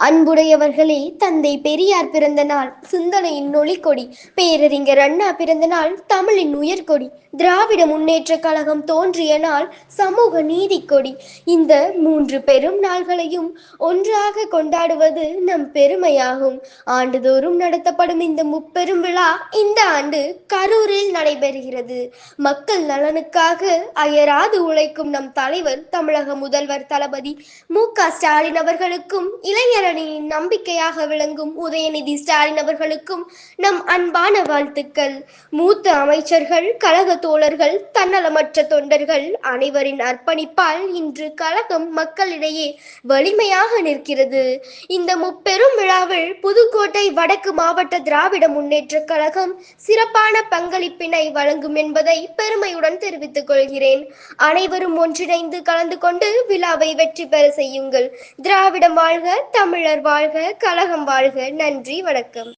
அன்புடையவர்களே தந்தை பெரியார் பிறந்த நாள் சிந்தனையின் நொழிக்கொடி பேரறிஞர் அண்ணா பிறந்த நாள் தமிழின் உயர்கொடி திராவிட முன்னேற்ற கழகம் தோன்றிய நாள் சமூக நீதி கொடி. இந்த மூன்று பெரும் நாள்களையும் ஒன்றாக கொண்டாடுவது நம் பெருமையாகும். ஆண்டுதோறும் நடத்தப்படும் இந்த முப்பெரும் விழா இந்த ஆண்டு கரூரில் நடைபெறுகிறது. மக்கள் நலனுக்காக அயராது உழைக்கும் நம் தலைவர் தமிழக முதல்வர் தளபதி மு க ஸ்டாலின் அவர்களுக்கும் இளைஞர் இளைஞரணியின் நம்பிக்கையாக விளங்கும் உதயநிதி ஸ்டாலின் அவர்களுக்கும் நம் அன்பான வாழ்த்துக்கள். மூத்த அமைச்சர்கள் கழக தோழர்கள் தன்னலமற்ற தொண்டர்கள் அனைவரின் அர்ப்பணிப்பால் இன்று கழகம் மக்களிடையே வலிமையாக நிற்கிறது. இந்த முப்பெரும் விழாவில் புதுக்கோட்டை வடக்கு மாவட்ட திராவிட முன்னேற்ற கழகம் சிறப்பான பங்களிப்பினை வழங்கும் என்பதை பெருமையுடன் தெரிவித்துக் கொள்கிறேன். அனைவரும் ஒன்றிணைந்து கலந்து கொண்டு விழாவை வெற்றி பெற செய்யுங்கள். திராவிடம் வாழ்க தமிழ் தமிழர் வாழ்க கழகம் வாழ்க. நன்றி வணக்கம்.